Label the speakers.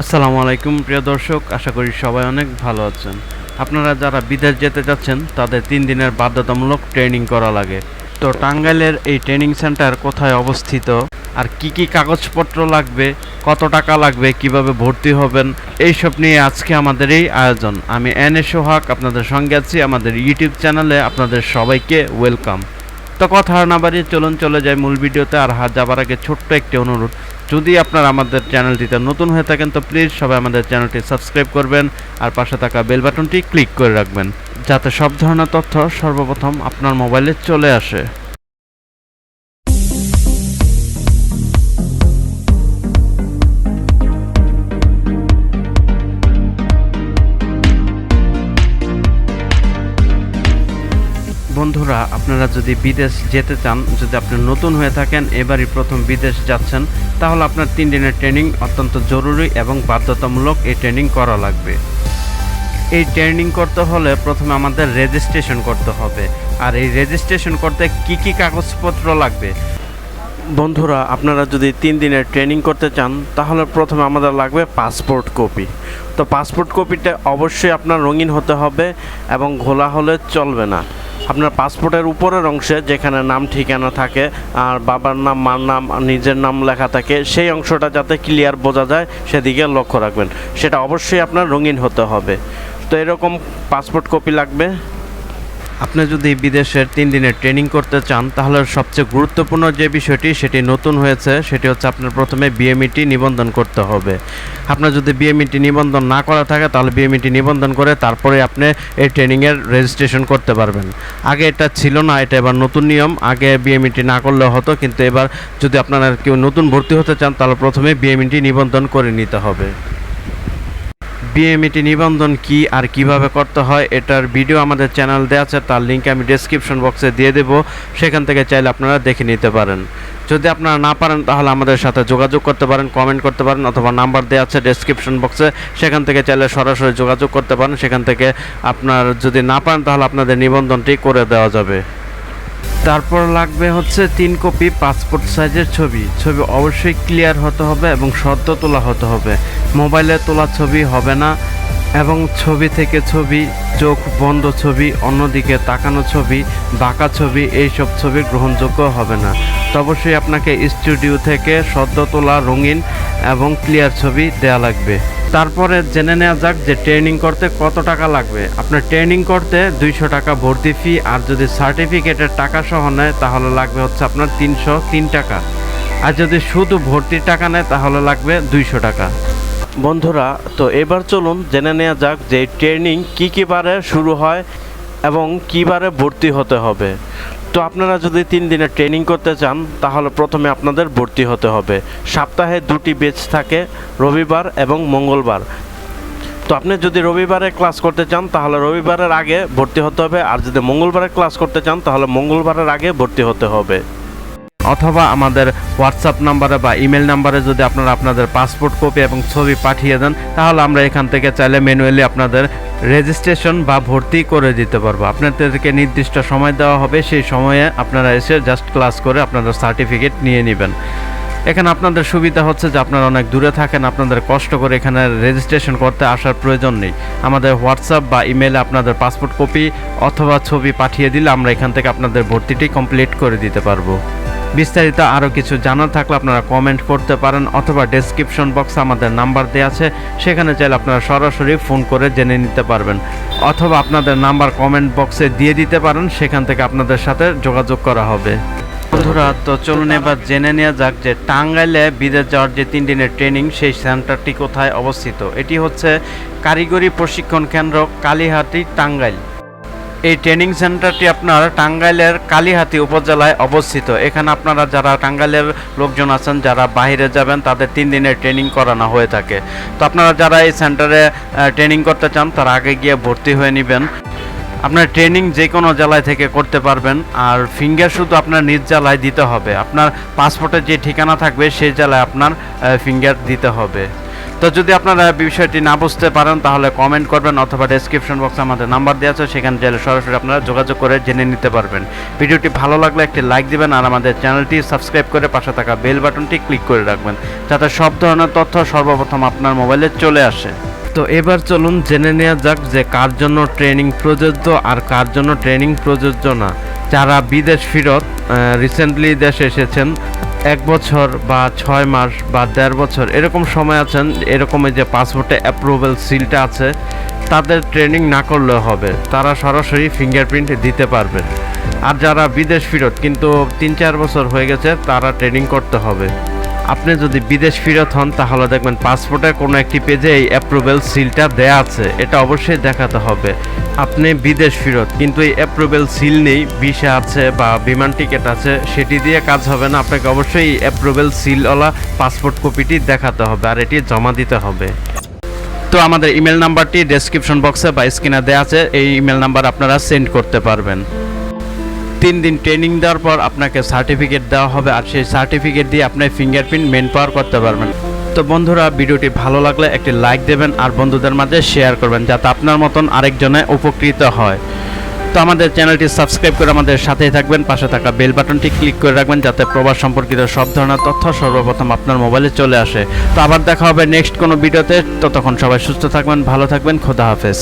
Speaker 1: আসসালামু আলাইকুম, প্রিয় দর্শক, আশা করি সবাই অনেক ভালো আছেন। আপনারা যারা বিদেশ যেতে যাচ্ছেন, তাদের তিন দিনের বাধ্যতামূলক ট্রেনিং করা লাগে। তো টাঙ্গাইলের এই ট্রেনিং সেন্টার কোথায় অবস্থিত? আর কি কি কাগজপত্র লাগবে? কত টাকা লাগবে? কীভাবে ভর্তি হবেন? এইসব নিয়ে আজকে আমাদের এই আয়োজন। আমি এন এ সোহাগ, আপনাদের সঙ্গে আছি। আমাদের ইউটিউব চ্যানেলে আপনাদের সবাইকে ওয়েলকাম। তো কথা না বাড়িয়ে চলুন চলে যাই মূল ভিডিওতে আর হাত যাবার আগে ছোট্ট একটি অনুরোধ। যদি আপনারা আমাদের চ্যানেলটিতে নতুন হয়ে থাকেন তো প্লিজ সবাই আমাদের চ্যানেলটি সাবস্ক্রাইব করবেন আর পাশে থাকা বেল বাটনটি ক্লিক করে রাখবেন, যাতে সব ধরনের তথ্য সর্বপ্রথম আপনার মোবাইলে চলে আসে। বন্ধুরা, আপনারা যদি বিদেশ যেতে চান, যদি আপনি নতুন হয়ে থাকেন, এবারই প্রথম বিদেশ যাচ্ছেন, তাহলে আপনার তিন দিনের ট্রেনিং অত্যন্ত জরুরি এবং বাধ্যতামূলক এই ট্রেনিং করা লাগবে। এই ট্রেনিং করতে হলে প্রথমে আমাদের রেজিস্ট্রেশন করতে হবে। আর এই রেজিস্ট্রেশন করতে কি কি কাগজপত্র লাগবে? বন্ধুরা, আপনারা যদি তিন দিনের ট্রেনিং করতে চান, তাহলে প্রথমে আমাদের লাগবে পাসপোর্ট কপি। তো পাসপোর্ট কপিটা অবশ্যই আপনার রঙিন হতে হবে এবং ঘোলা হলে চলবে না। আপনার পাসপোর্টের উপরের অংশে যেখানে নাম, ঠিকানা থাকে আর বাবার নাম, মার নাম নিজের নাম লেখা থাকে, সেই অংশটা যাতে ক্লিয়ার বোঝা যায়, সেদিকে লক্ষ্য রাখবেন। সেটা অবশ্যই আপনার রঙিন হতে হবে। তো এরকম পাসপোর্ট কপি লাগবে। আপনি যদি বিদেশের তিন দিনের ট্রেনিং করতে চান, তাহলে সবচেয়ে গুরুত্বপূর্ণ যে বিষয়টি, সেটি নতুন হয়েছে, সেটি হচ্ছে আপনার প্রথমে বিএমইটি নিবন্ধন করতে হবে। আপনার যদি বিএমইটি নিবন্ধন না করা থাকে, তাহলে বিএমইটি নিবন্ধন করে তারপরে আপনি এই ট্রেনিংয়ের রেজিস্ট্রেশন করতে পারবেন। আগে এটা ছিল না, এটা এবার নতুন নিয়ম। আগে বিএমইটি না করলে হতো, কিন্তু এবার যদি আপনারা কেউ নতুন ভর্তি হতে চান, তাহলে প্রথমে বিএমইটি নিবন্ধন করে নিতে হবে। বিএমইটি নিবন্ধন কি আর কীভাবে করতে হয় এটার ভিডিও আমাদের চ্যানেল দেওয়া আছে, তার লিঙ্ক আমি ডেসক্রিপশন বক্সে দিয়ে দেব। সেখান থেকে চাইলে আপনারা দেখে নিতে পারেন। যদি আপনারা না পারেন, তাহলে আমাদের সাথে যোগাযোগ করতে পারেন কমেন্ট করতে পারেন, অথবা নাম্বার দেওয়া আছে ডেসক্রিপশন বক্সে সেখান থেকে চাইলে সরাসরি যোগাযোগ করতে পারেন। সেখান থেকে আপনার যদি না পারেন, তাহলে আপনাদের নিবন্ধনটি করে দেওয়া যাবে। তারপর লাগবে হচ্ছে তিন কপি পাসপোর্ট সাইজের ছবি। ছবি অবশ্যই ক্লিয়ার হতে হবে এবং সদ্য তোলা হতে হবে। মোবাইলে তোলা ছবি হবে না এবং ছবি থেকে ছবি, চোখ বন্ধ ছবি, অন্যদিকে তাকানো ছবি, বাঁকা ছবি, এইসব ছবি গ্রহণযোগ্য হবে না। তো অবশ্যই আপনাকে স্টুডিও থেকে সদ্য তোলা রঙিন এবং ক্লিয়ার ছবি দেয়া লাগবে। তারপরে জেনে নেওয়া যাক যে ট্রেনিং করতে কত টাকা লাগবে। আপনার ট্রেনিং করতে দুইশো টাকা ভর্তি ফি আর যদি সার্টিফিকেটের টাকা সহ নেয়, তাহলে লাগবে হচ্ছে আপনার তিনশো তিন টাকা। আর যদি শুধু ভর্তির টাকা নেয়, তাহলে লাগবে দুইশো টাকা। বন্ধুরা, তো এবার চলুন জেনে নেওয়া যাক যে ট্রেনিং কী কী বারে শুরু হয় এবং কী বারে ভর্তি হতে হবে। তো আপনারা যদি তিন দিনের ট্রেনিং করতে চান, তাহলে প্রথমে আপনাদের ভর্তি হতে হবে। সপ্তাহে দুটি বেচ থাকে, রবিবার এবং মঙ্গলবার। তো আপনি যদি রবিবারে ক্লাস করতে চান, তাহলে রবিবারের আগে ভর্তি হতে হবে, আর যদি মঙ্গলবারে ক্লাস করতে চান, তাহলে মঙ্গলবারের আগে ভর্তি হতে হবে। অথবা আমাদের হোয়াটসঅ্যাপ নাম্বারে বা ইমেল নাম্বারে যদি আপনারা আপনাদের পাসপোর্ট কপি এবং ছবি পাঠিয়ে দেন, তাহলে আমরা এখান থেকে চাইলে ম্যানুয়ালি আপনাদের রেজিস্ট্রেশন বা ভর্তি করে দিতে পারব। আপনাদেরকে নির্দিষ্ট সময় দেওয়া হবে, সেই সময়ে আপনারা এসে জাস্ট ক্লাস করে আপনাদের সার্টিফিকেট নিয়ে নেবেন। এখানে আপনাদের সুবিধা হচ্ছে যে আপনারা অনেক দূরে থাকেন, আপনাদের কষ্ট করে এখানে রেজিস্ট্রেশন করতে আসার প্রয়োজন নেই। আমাদের হোয়াটসঅ্যাপ বা ইমেলে আপনাদের পাসপোর্ট কপি অথবা ছবি পাঠিয়ে দিলে আমরা এখান থেকে আপনাদের ভর্তিটি কমপ্লিট করে দিতে পারব। বিস্তারিত আরও কিছু জানার থাকলে আপনারা কমেন্ট করতে পারেন অথবা ডেসক্রিপশন বক্সে আমাদের নাম্বার দেওয়া আছে, সেখানে চাইলে আপনারা সরাসরি ফোন করে জেনে নিতে পারবেন। অথবা আপনাদের নাম্বার কমেন্ট বক্সে দিয়ে দিতে পারেন, সেখান থেকে আপনাদের সাথে যোগাযোগ করা হবে। বন্ধুরা, তো চলুন এবার জেনে নেওয়া যাক যে টাঙ্গাইলে বিদেশ যাওয়ার যে তিন দিনের ট্রেনিং সেই সেন্টারটি কোথায় অবস্থিত? এটি হচ্ছে কারিগরি প্রশিক্ষণ কেন্দ্র কালীহাটি, টাঙ্গাইল। এই ট্রেনিং সেন্টারটি আপনার টাঙ্গাইলের কালীহাতি উপজেলায় অবস্থিত। এখানে আপনারা যারা টাঙ্গাইলের লোকজন আছেন, যারা বাইরে যাবেন, তাদের তিন দিনের ট্রেনিং করানো হয়ে থাকে। তো আপনারা যারা এই সেন্টারে ট্রেনিং করতে চান, তারা আগে গিয়ে ভর্তি হয়ে নেবেন। আপনার ট্রেনিং যে কোনো জেলায় থেকে করতে পারবেন, আর ফিঙ্গার শুধু আপনার নিজ জেলায় দিতে হবে। আপনার পাসপোর্টের যে ঠিকানা থাকবে সেই জেলায় আপনার ফিঙ্গার দিতে হবে। তো যদি আপনারা বিষয়টি না বুঝতে পারেন, তাহলে কমেন্ট করবেন অথবা ডেসক্রিপশন বক্সে আমাদের নাম্বার দেওয়া আছে, সেখানে চাইলে সরাসরি আপনারা যোগাযোগ করে জেনে নিতে পারবেন। ভিডিওটি ভালো লাগলে একটি লাইক দিবেন আর আমাদের চ্যানেলটি সাবস্ক্রাইব করে পাশে থাকা বেল বাটনটি ক্লিক করে রাখবেন, যাতে সব ধরনের তথ্য সর্বপ্রথম আপনার মোবাইলে চলে আসে। তো এবার চলুন জেনে নেওয়া যাক যে কার জন্য ট্রেনিং প্রযোজ্য আর কার জন্য ট্রেনিং প্রযোজ্য না। যারা বিদেশ ফেরত রিসেন্টলি দেশে এসেছেন এক বছর বা ছয় মাস বা দেড় বছর এরকম সময় আছেন এরকমই যে পাসপোর্টে অ্যাপ্রুভেল সিলটা আছে, তাদের ট্রেনিং না করলে হবে। তারা সরাসরি ফিঙ্গারপ্রিন্ট দিতে পারবে। আর যারা বিদেশ ফিরত, কিন্তু তিন চার বছর হয়ে গেছে, তারা ট্রেনিং করতে হবে। আপনি যদি বিদেশ ফেরত হন, তাহলে দেখবেন পাসপোর্টের কোনো একটি পেজে এই অ্যাপ্রুভেল সিলটা দেয়া আছে। এটা অবশ্যই দেখাতে হবে। আপনি বিদেশ ফেরত, কিন্তু এই অ্যাপ্রুভেল সিল নেই, ভিসা আছে বা বিমান টিকিট আছে, সেটি দিয়ে কাজ হবে না। আপনাকে অবশ্যই অ্যাপ্রুভেল সিলওয়ালা পাসপোর্ট কপিটি দেখাতে হবে আর এটি জমা দিতে হবে। তো আমাদের ইমেল নাম্বারটি ডেসক্রিপশন বক্সে বা স্ক্রিনে দেওয়া আছে। এই ইমেল নাম্বার আপনারা সেন্ড করতে পারবেন। তিন দিন ট্রেনিং দেওয়ার পর আপনাকে সার্টিফিকেট দেওয়া হবে আর সেই সার্টিফিকেট দিয়ে আপনি ফিঙ্গারপ্রিন্ট মেন পাওয়ার করতে পারবেন। তো বন্ধুরা, ভিডিওটি ভালো লাগলে একটি লাইক দেবেন আর বন্ধুদের মাঝে শেয়ার করবেন যাতে আপনার মতন আরেকজনে উপকৃত হয়। তো আমাদের চ্যানেলটি সাবস্ক্রাইব করে আমাদের সাথেই থাকবেন, পাশে থাকা বেল বাটনটি ক্লিক করে রাখবেন যাতে প্রবাস সম্পর্কিত সব ধরনের তথ্য সর্বপ্রথম আপনার মোবাইলে চলে আসে। তো আবার দেখা হবে নেক্সট কোনো ভিডিওতে, ততক্ষণ সবাই সুস্থ থাকবেন, ভালো থাকবেন, খোদা হাফেজ।